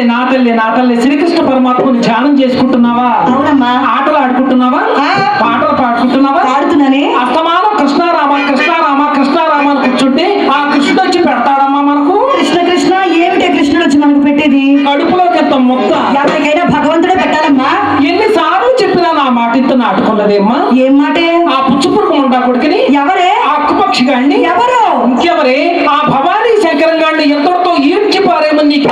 తల్లి నా తల్లి నా తల్లి శ్రీకృష్ణ పరమాత్మని ధ్యానం చేసుకుంటున్నావా? అవునమ్మా. ఆటలు ఆడుకుంటున్నావా. పాటలు పాడుకుంటున్నావా? పాడుతున్నానే. అస్తమానం కృష్ణారామ కృష్ణారామ కృష్ణారామ అని కూర్చుంటే ఆ కృష్ణుడు వచ్చి పెడతాడమ్మా మనకు? కృష్ణ కృష్ణ ఏమిటి కృష్ణుడు వచ్చి మనకు పెట్టేది? కడుపులోకి ఎంత ముద్ద ఎవరికైనా భగవంతుడే పెట్టాలమ్మా. ఎన్నిసార్లు చెప్పినా నా మాట ఇంత నాటుకున్నదేమ్మా? ఏం మాటే? ఆ పుచ్చుపురుగు ఉండా కొడుకుని? ఎవరే? ఆ అక్కుపక్షి గాండి ఎవరు? ఇంకెవరే? ఆ భవానీ శంకరం గాండి ఎంతటితో ఈడ్చి పారేమని నీకు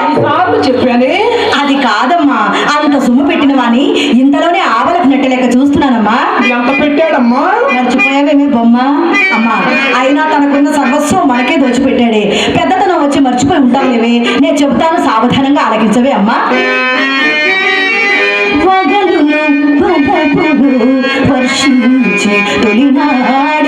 చెప్పానే? అది కాదమ్మా. అంత సొమ్ము పెట్టిన వాణి ఇంతలోనే ఆవలకు నెట్టలేక చూస్తున్నానమ్మా. ఎంత పెట్టాడమ్మా? మర్చిపోయావేమి బొమ్మ? అమ్మా అయినా తనకున్న సర్వస్వం మనకే దోచిపెట్టాడే. పెద్దతనం వచ్చి మర్చిపోయి ఉంటావులేవే. నేను చెబుతాను సావధానంగా ఆలకించవే అమ్మా. వర్షించి తొలినాడే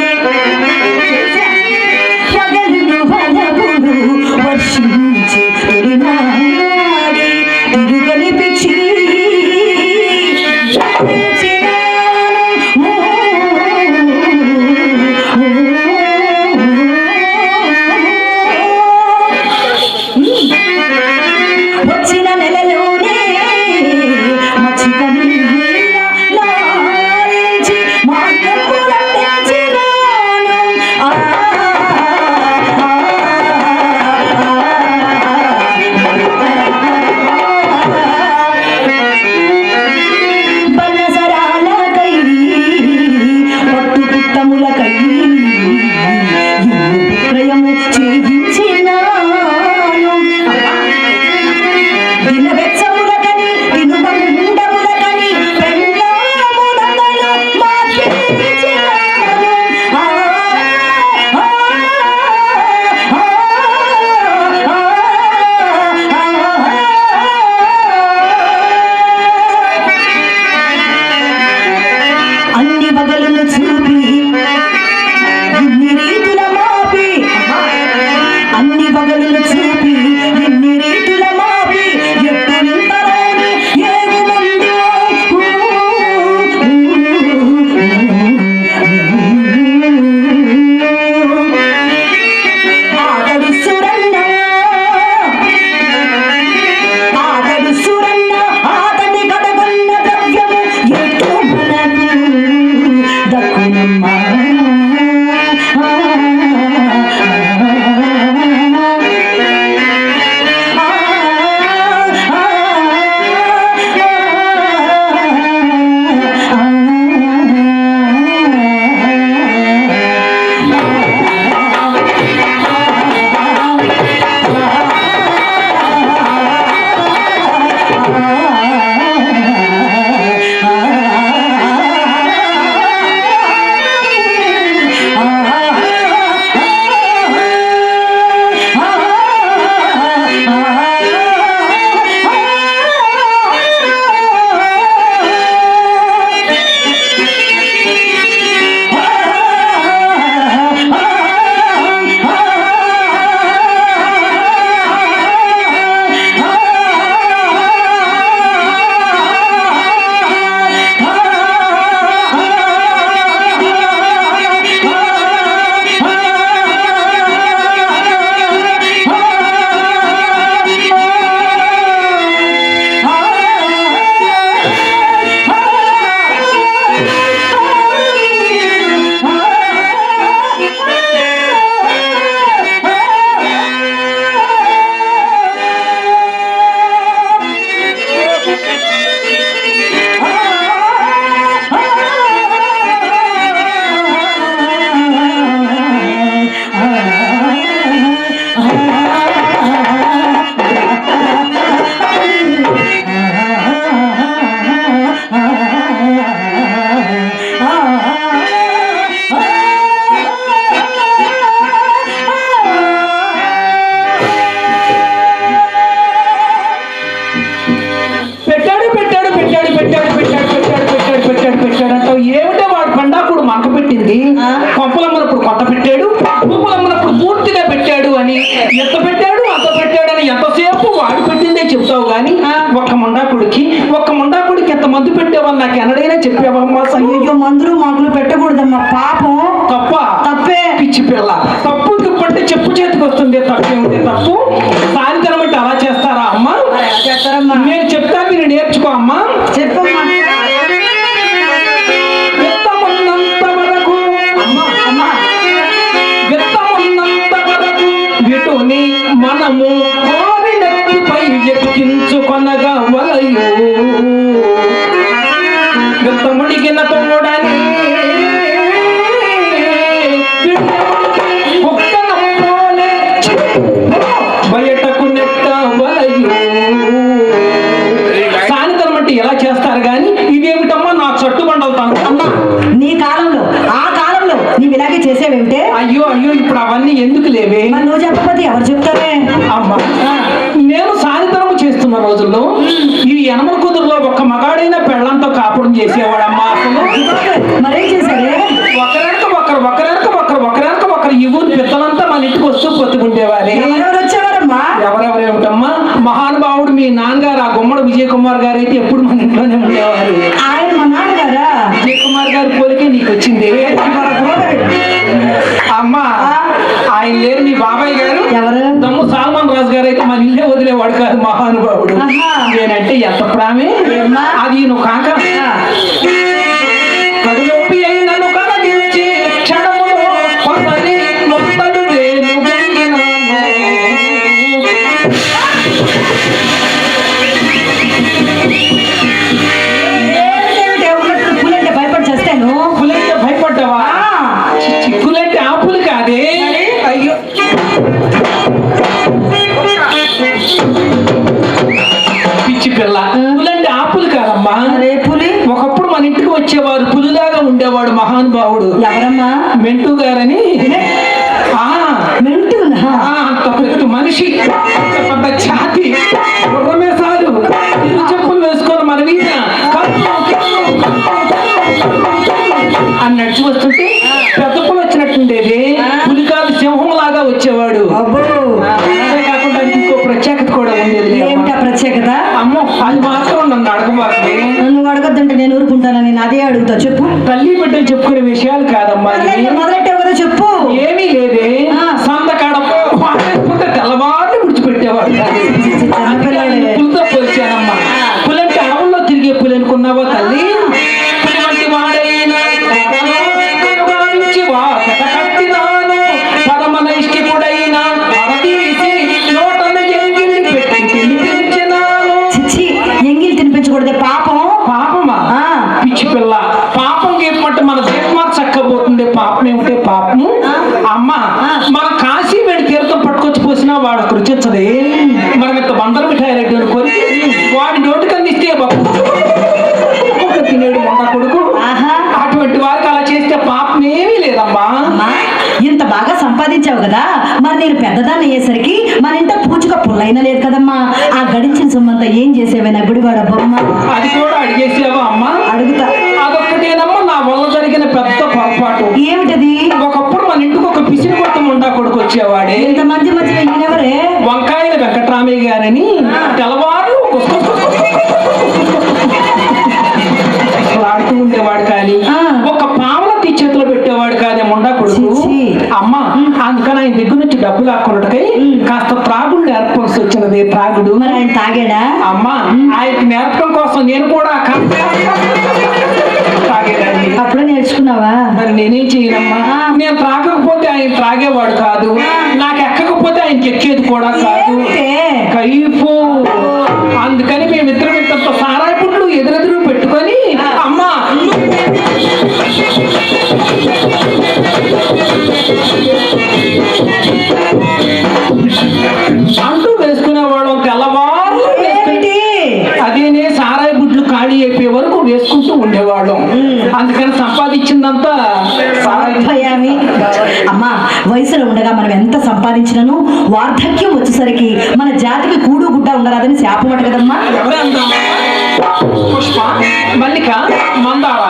మీరు నేర్చుకో అమ్మా. చెప్పమ్మా. రోజుల్లో ఈ ఎనమల కుదురులో ఒక మగాడైన పెళ్ళంతో కాపురం చేసేవాడమ్మా అసలు? మరేం చేశారు? స్వామి. అది నువ్వు కాక. కడునొప్పి అయినను కలగించి క్షణములో పసరి నొప్పలు నేను పులంటే భయపడి చేస్తాను పులంటే భయపడ్డావా చిక్కులంటే ఆపులు కాదే. అయ్యో. పిచ్చి పిల్ల. ఇచ్చేవారు పులిలాగా ఉండేవాడు మహానుభావుడు ఎవరమ్మా మెంటూ గారని మనిషి పెద్ద ఛాతి గుర్రమేసాలు చెప్పులు వేసుకొని మన మీద అని కదా? మరి నేను పెద్దదాన్ని అయ్యేసరికి మన ఇంట పూచుక పుల్లైన లేదు కదమ్మా. ఆ గడించిన సొమ్మంతా ఏం చేసేవే నా గుడివాడ బొమ్మ? అది కూడా అడిగేసావా అమ్మా? అడుగుతా. అదొక్కటేనమ్మా నా వల్ల జరిగిన పెద్ద పొరపాటు. ఏమిటది? ఒకప్పుడు మన ఇంటికి ఒక పిసిని కొత్తం ఉండా కొడుకు వచ్చేవాడే. ఇంత మధ్య మధ్య ఎవరే వంకాయల వెంకటరామయ్య గారని తెల్లవారు నేను కూడా అప్పుడు నేర్చుకున్నావా? మరి నేనేం చేయనమ్మా? నేను త్రాగకపోతే ఆయన త్రాగేవాడు కాదు. నాకు ఎక్కకపోతే ఆయన ఎక్కేది కూడా కాదు. కైపు అందుకని మేమిద్దరం ఇంతంతో సారాయి పుట్లు ఎదురెదురు పెట్టుకొని అమ్మా అయిపోయావి అమ్మా వయసులో ఉండగా మనం ఎంత సంపాదించినను? వార్ధక్యం వచ్చేసరికి మన జాతికి కూడు గుడ్డ ఉండరాదని శాపమట కదమ్మా. పుష్ప మల్లిక మందార.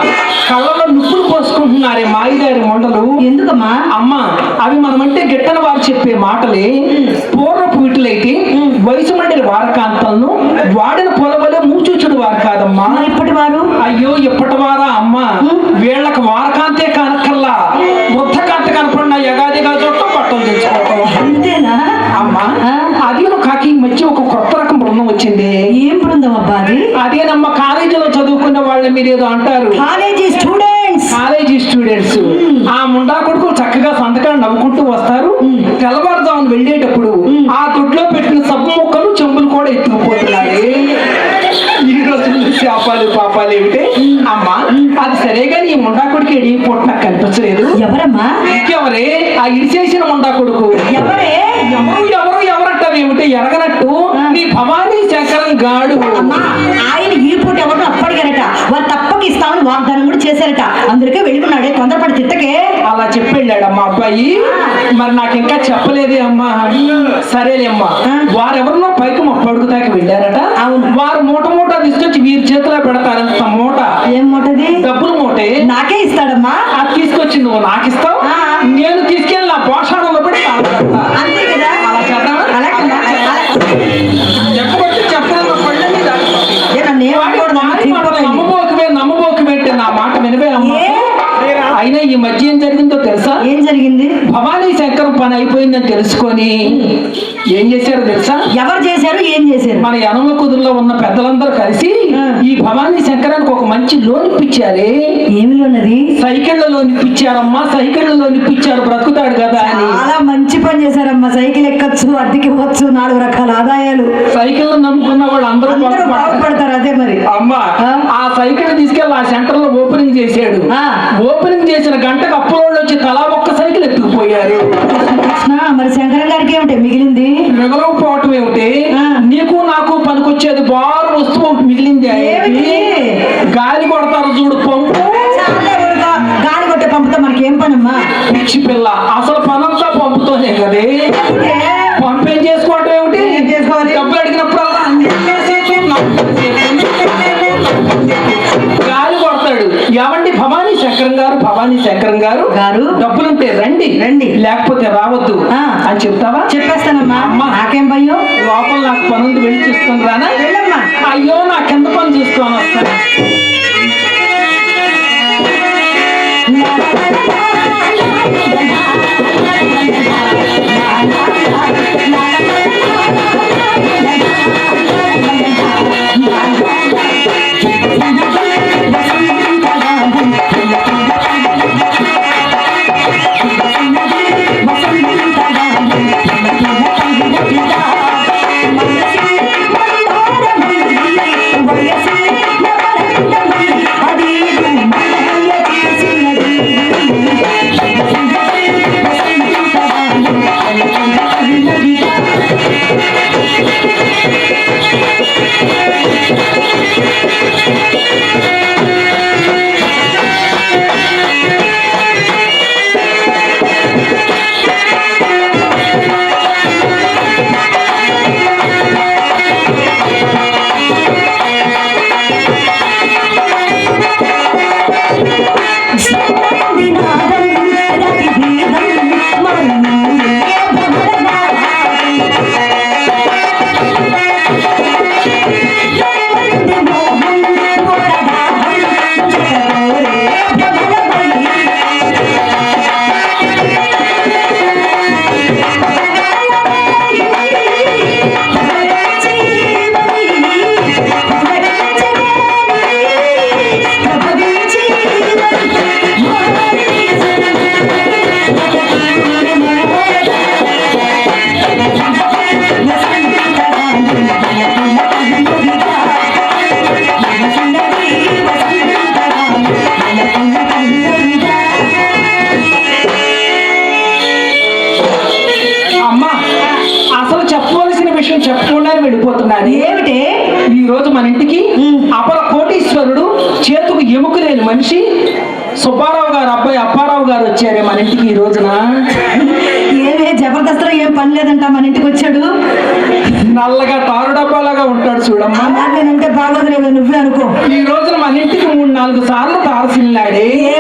కళ్ళలో నుప్పులు పోసుకుంటున్నారే మాయిదారి మొండలు. ఎందుకమ్మా? అమ్మా అవి మనమంటే గిట్టన వారు చెప్పే మాటలే. పూర్వపు వీటిలైతే వయసు మండలి వారకాంతలను వాడిన పొలం మూచూచుడు వారు కాదమ్మా. ఇప్పటి వారు? అయ్యో ఇప్పటి వారా అమ్మ? వీళ్ళకి వారకాంతే కనకల్లా ముద్ద కంట కనపడిన యగాదిగా చుట్టూ బట్టలు తెచ్చుకోవటం. అంతేనా? అమ్మా? అది కాకి మధ్య ఒక కొత్త రకం బృందం వచ్చింది. ఏం బృందం అబ్బా అది? అదేనమ్మ కాలేజీలో చదువుకున్న వాళ్ళు మీరు ఏదో అంటారు. College students. College students. ఆ ముండా కొడుకు చక్కగా సంతకాలు నవ్వుకుంటూ వస్తారు. తెల్లవారుజామున వెళ్ళేటప్పుడు ఆ దొడ్లో పెట్టిన సబ్బు ముక్కలు చెంబులు కూడా ఎత్తుకుపోతున్నారు ఈ రోజుల్లో శాపాలు పాపాలు ఏమిటి అమ్మా అది సరే కానీ ఈ ముండా కొడుకు ఎడి పొట్ట నాకు కనిపించలేదు ఎవరమ్మా ఇంకెవరే ఆ ఇడిచేసిన ముండా కొడుకు ఎవరే ఎవరు ఎవరు ఎవరంటారు ఏమిటి ఎరగనట్టు నీ భవానీ శంకరం గాడు. అమ్మా ఆయన ఈ పూట ఎవరు అప్పటిగారట వారు తప్పక ఇస్తామని వాగ్దానం కూడా చేశారట. అందుకే వెళ్ళిపోన్నాడే తొందరపడి తిట్టకే. అలా చెప్పి వెళ్ళాడు అమ్మా అబ్బాయి. మరి నాకు ఇంకా చెప్పలేదే అమ్మా. సరేలే అమ్మా. వారెవరినో పైకి మా పడుకుతాకి వెళ్ళారట. అవును. వారు మూట మూట తీసుకొచ్చి వీరి చేతిలో పెడతారంత మూట. ఏం మూటది? డబ్బులు మూటే. నాకే ఇస్తాడమ్మా. అది తీసుకొచ్చి నువ్వు నాకు ఇస్తావు. నేను తీసుకెళ్ళి నా పోషణలో పెట్టి ఈ మధ్య ఏం జరిగిందో తెలుసా? ఏం జరిగింది? భవానీ శంకరం పని అయిపోయిందని తెలుసుకొని ఏం చేశారో తెలుసా? ఎవరు చేశారు? ఏం చేశారు? మన యనమ కుదురులో ఉన్న పెద్దలందరూ కలిసి. ఈ భవానీ శంకరానికి ఒక మంచి లోన్ ఇప్పించారే? ఏమిలో ఉన్నది సైకిళ్ళ లోన్ ఇప్పించారమ్మా సైకిళ్ళ లోన్ ఇప్పించారు బ్రతుకుతాడు కదా అని. చాలా మంచి పని చేశారమ్మా. సైకిల్ ఎక్కచ్చు అద్దెకి ఇవ్వచ్చు నాలుగు రకాల ఆదాయాలు. సైకిల్ నమ్ముకున్న వాళ్ళు అందరూ బాగుపడతారు. అదే మరి. అమ్మా ఆ. సైకిల్ తీసుకెళ్ళి ఆ సెంటర్లో ఓపెనింగ్ చేశాడు. ఓపెనింగ్ చేసిన గంటకు అప్పులోళ్ళు వచ్చి తలా ఒక్క సైకిల్ ఎత్తుకుపోయారు. మరి శంకరం గారికి ఏమిటి? మిగిలింది? మిగలకపోవటం ఏమిటి? ఆ. నీకు నాకు పనికొచ్చేది బారు వస్తువు మిగిలింది? గాలి కొడతారు చూడు పంపు. గాలి కొట్టే పంపుతో మనకి ఏం పనమ్మా? పిచ్చి పిల్ల అసలు పనంతా పంపుతోనే కదే? పంపు ఏం చేసుకోవటం ఏమిటి? ఏం చేసుకోవాలి? డబ్బులు అడిగినప్పుడల్లా భవానీ శంకరం గారు భవానీ శంకరం గారు గారు? డబ్బులుంటే రండి రండి. లేకపోతే రావద్దు. అని చెప్తావా చెప్పేస్తానమ్మా అమ్మా. నాకేం భయం లోపల నాకు పని ఉంది వెళ్ళి చూసుకొని రానా వెళ్ళమ్మా అయ్యో నా కింద పని చూసుకొని వస్తాను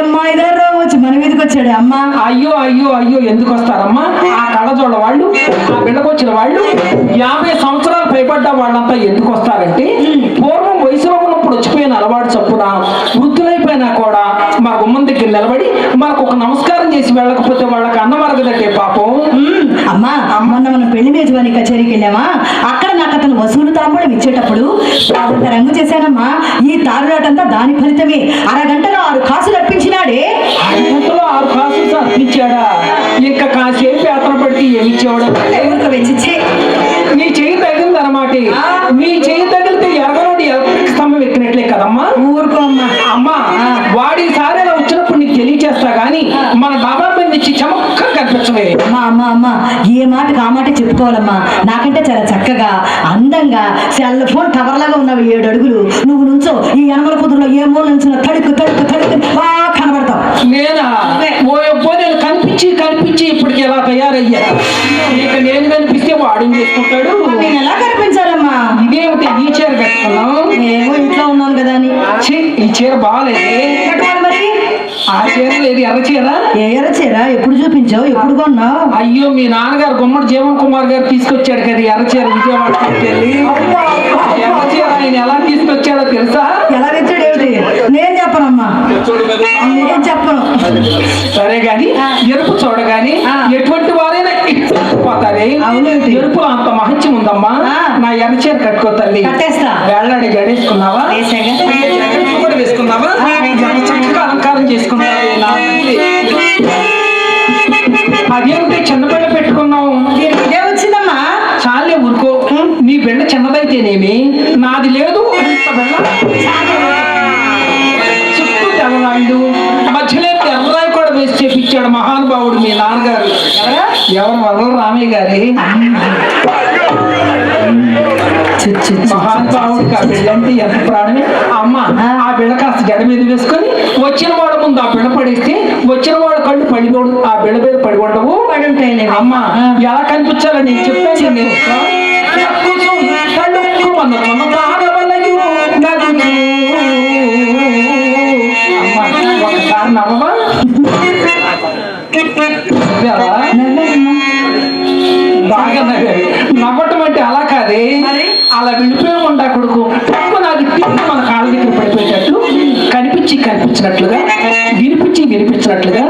ఏమ్మా ఇదారో వచ్చి మన మీదకి వచ్చాడు అమ్మ. అయ్యో అయ్యో అయ్యో ఎందుకు వస్తారమ్మా? ఆ కళ్ళజోళ్ళ వాళ్ళు ఆ బిడ్డకొచ్చిన వాళ్ళు యాభై సంవత్సరాలు భయపడ్డ వాళ్ళంతా ఎందుకు వస్తారంటే పూర్వం వయసులో ఉన్నప్పుడు వచ్చిపోయిన అలవాటు చప్పున వృద్ధులైపోయినా కూడా మా గుమ్మం దగ్గర నిలబడి మనకు ఒక నమస్కారం చేసి వెళ్ళకపోతే వాళ్ళకి అన్నం అరగదంటే పాపం. అమ్మా మొన్న మనం పెళ్ళి మేజవాని కచేరీకి వెళ్ళామా? అక్కడ నాకు అతను వసూలు తాంబూలం ఇచ్చేటప్పుడు రంగు చేశానమ్మా ఈ తారురాటంతా దాని ఫలితమే. అరగంటలో ఆరు కాసులు అర్పించినాడే. అరగంటలో ఆరు కాసులు అర్పించాడా? ఇంకా కాసేపు యాత్ర పడితే ఏమిచ్చేవాడు నీ చేయి తగిలింది అనమాట నీ చేయి తగిలితే ఎరగనోడి ఎలక్ట్రిక్ స్తంభం ఎక్కినట్లే కదమ్మా. ఊరుకో గానీ మన బాబా మీద నుంచి చమక్క కనిపించవే అమ్మా అమ్మా అమ్మా ఏ మాట చెప్పుకోవాలమ్మా? నాకంటే చాలా చక్కగా అందంగా సెల్ ఫోన్ టవర్ లాగా ఉన్నావు ఏడు అడుగులు. నువ్వు నుంచో ఈ యనమల కుదురులో ఏ మూల నుంచి తడుకు తడుకు తడుకు బాగా కనబడతావు. నేనా? కనిపించి కనిపించి ఇప్పటికి ఎలా తయారయ్యా? ఇక నేను కనిపిస్తే వాడు చేసుకుంటాడు? నేను ఎలా కనిపించాలమ్మా? ఇదేమిటి ఈ చీర కట్టుకున్నాం ఏమో ఇంట్లో ఉన్నాను కదా అని. ఈ చీర బాగాలేదే. ఆ చీర లేదు ఎర్ర చీర? ఏ ఎర్ర చీర? ఎప్పుడు చూపించావు? ఎప్పుడు కొన్నావు? అయ్యో మీ నాన్నగారు గుమ్మడి జీవన్ కుమార్ గారు తీసుకొచ్చాడు కదా ఎర్ర చీర విజయవాడ వెళ్ళి ఎర్ర చీర ఆయన ఎలా తీసుకొచ్చాడో తెలుసా? ఎలా తెచ్చాడు ఏమిటి? నేను చెప్పనమ్మా. నేను చెప్పను. సరే గాని ఎరుపు చూడగాని. ఎటువంటి వారైనా పోతారే అవునేంటి? ఎరుపులో అంత మహత్యం ఉందమ్మా. నా ఎర్ర చీర కట్టుకో తల్లి. కట్టేస్తా. వేళ్ళాడి గడేసుకున్నావా? వేసుకున్నావా? చక్కగా అదేమిటి చిన్న బిళ్ళ పెట్టుకున్నావు. ఇదే వచ్చిందమ్మా. చాలే ఊరుకో. నీ బిళ్ళ చిన్నదైతేనేమి? నాది లేదు. చుట్టూ తెల్లరాళ్ళు మధ్యలో తెల్లరాయి కూడా వేసి చేపించాడు మహానుభావుడు మీ నాన్నగారు. ఎవరా? వదల రామయ్య గారి. మహానుభావుడికి ఆ బిళ్ళంటే ఎంత ప్రాణమే అమ్మ ఆ బిళ్ళ కాస్త జడ మీద వేసుకొని వచ్చిన వాడు ముందు ఆ బిళ్ళ పడేస్తే వచ్చిన వాడు కళ్ళు పడిపోడు ఆ బిళ్ళ మీద పడి ఉండవు పడి. అమ్మ. ఎలా కనిపించాలో నేను చెప్పాను నేను ఒకసారి? నవ్వానమ్మా. బాగా నవ్వటం అంటే అలా కాదే? అలా విడిపోయి ఉండా కొడుకు తప్పు నాకు తిరిగి మన కాళ్ళ దగ్గర పడిపోయేటట్టు కనిపించి కనిపించినట్లుగా వినిపించి వినిపించినట్లుగా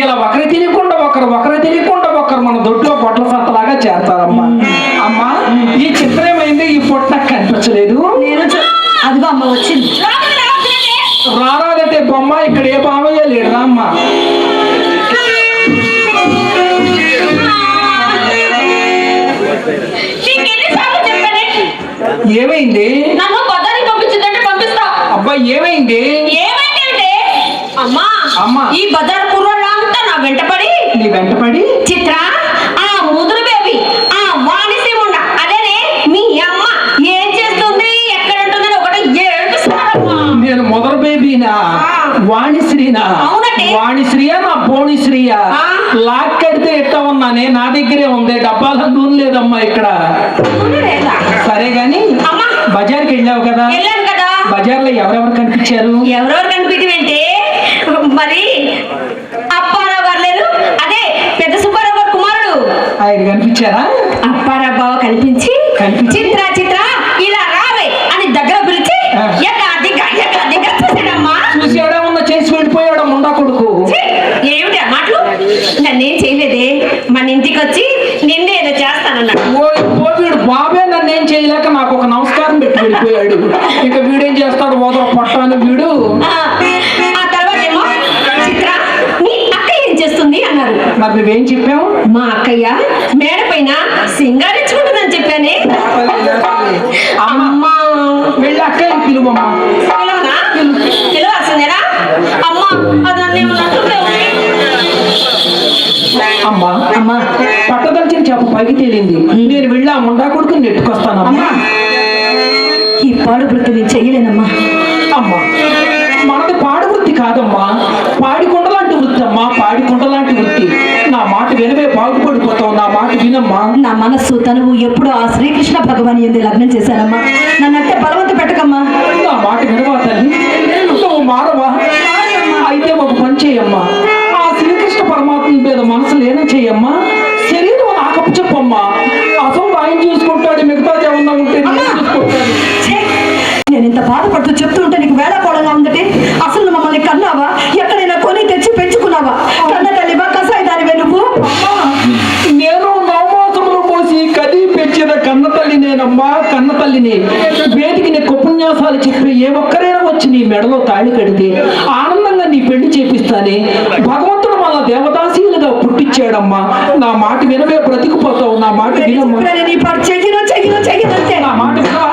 ఇలా ఒకరి తెలియకుండా ఒకరు ఒకరు తెలియకుండా ఒకరు మన దొడ్లో పొట్ల సంతలాగా చేరతారమ్మా అమ్మా ఈ చిత్రం ఏమైంది ఈ పొట్ట నాకు కనిపించలేదు. నేను అదిగో అమ్మ వచ్చింది. రారాదంటే బొమ్మ ఇక్కడ ఏ బావయ్య లేడు అమ్మా? ఏమైంది? అబ్బా ఏమైంది. ఈ బజార్ కుర్రోళ్ళంతా నా వెంటపడి. నీ వెంటపడి? చిత్ర ఆ ముదురు బేబీ ఆ వాణిసి ఉండ అదేనే మీ అమ్మ. ఏం చేస్తుంది? ఎక్కడ ఉంటుందని ఒకటి నేను మొదలు బేబీనా? వాణిశ్రీనా. వాణిశ్రీయా నా పోణిశ్రీయా? ఆ. లాక్కెడితే ఎట్ట ఉన్నానే నా దగ్గరే ఉంది. డబ్బాల నూనె లేదమ్మా ఇక్కడ? సరే గాని అమ్మా. బజార్కి వెళ్ళావు కదా? బజార్లో ఎవరెవరు కనిపించారు? ఎవరెవరు కనిపించమంటే ఆయన కనిపించారా అప్పారావు కనిపించి చిత్ర చిత్ర ఇలా రావే అని దగ్గర పిలిచి చూసేవడా ఉన్న చేసి వెళ్ళిపోయాడు ముండా కొడుకు. ఏమిటి ఆ మాటలు? నన్నేం చేయలేదే? మన ఇంటికి వచ్చి నిన్నే ఏదో చేస్తానన్నాడు. వీడు బాబే నన్నేం చేయలేక నాకు ఒక నమస్కారం పెట్టి వెళ్ళిపోయాడు. ఇక వీడేం చేస్తాడు? ఓదర పొట్టాను వీడు. ఆ తర్వాత ఏమో చిత్ర నీ అక్క ఏం చేస్తుంది? అన్నారు. మరి నువ్వేం చెప్పావు? అమ్మ అమ్మా వెళ్ళి పిలువమ్మా అమ్మా అమ్మా పట్టదలిచిన చేప పైకి తేలింది నేను వెళ్ళి ఆ ముండా కొడుకుని నెట్టుకొస్తాను అమ్మా ఈ పాడు వృత్తి నేను చెయ్యలేనమ్మా అమ్మా మనది పాడు వృత్తి కాదమ్మా పాడి లాంటి వృత్తి అమ్మా నా మనస్సు తనువు ఎప్పుడూ ఆ శ్రీకృష్ణ భగవాన్ ఎందు లగ్నం చేశానమ్మా. నన్ను అంటే బలవంత పెట్టకమ్మా. నా మాట వినవా తల్లి? నువ్వు మారవా? అయితే ఒక పని చేయమ్మా. ఆ శ్రీకృష్ణ పరమాత్మ మీద మనసు లేనం చేయమ్మా. శరీరం నాకు చెప్పమ్మా. అసలు ఆయన చూసుకుంటాడు మిగతాది ఏమన్నా ఉంటే నేను ఇంత బాధపడుతూ చెప్తూ ఉంటే నీకు వేళకోళంగా ఉందటి. అసలు నేనమ్మా కన్న తల్లిని వేదికి నీ ఉపన్యాసాలు చెప్పి ఏ ఒక్కరైనా వచ్చి నీ మెడలో తాళి కడితే ఆనందంగా నీ పెళ్ళి చేపిస్తానే. భగవంతుడు మన దేవదాసీలుగా పుట్టించాడమ్మా. నా మాట వినవే బ్రతికిపోతావు నా మాట వినమ్మా. నా మాట వినవా?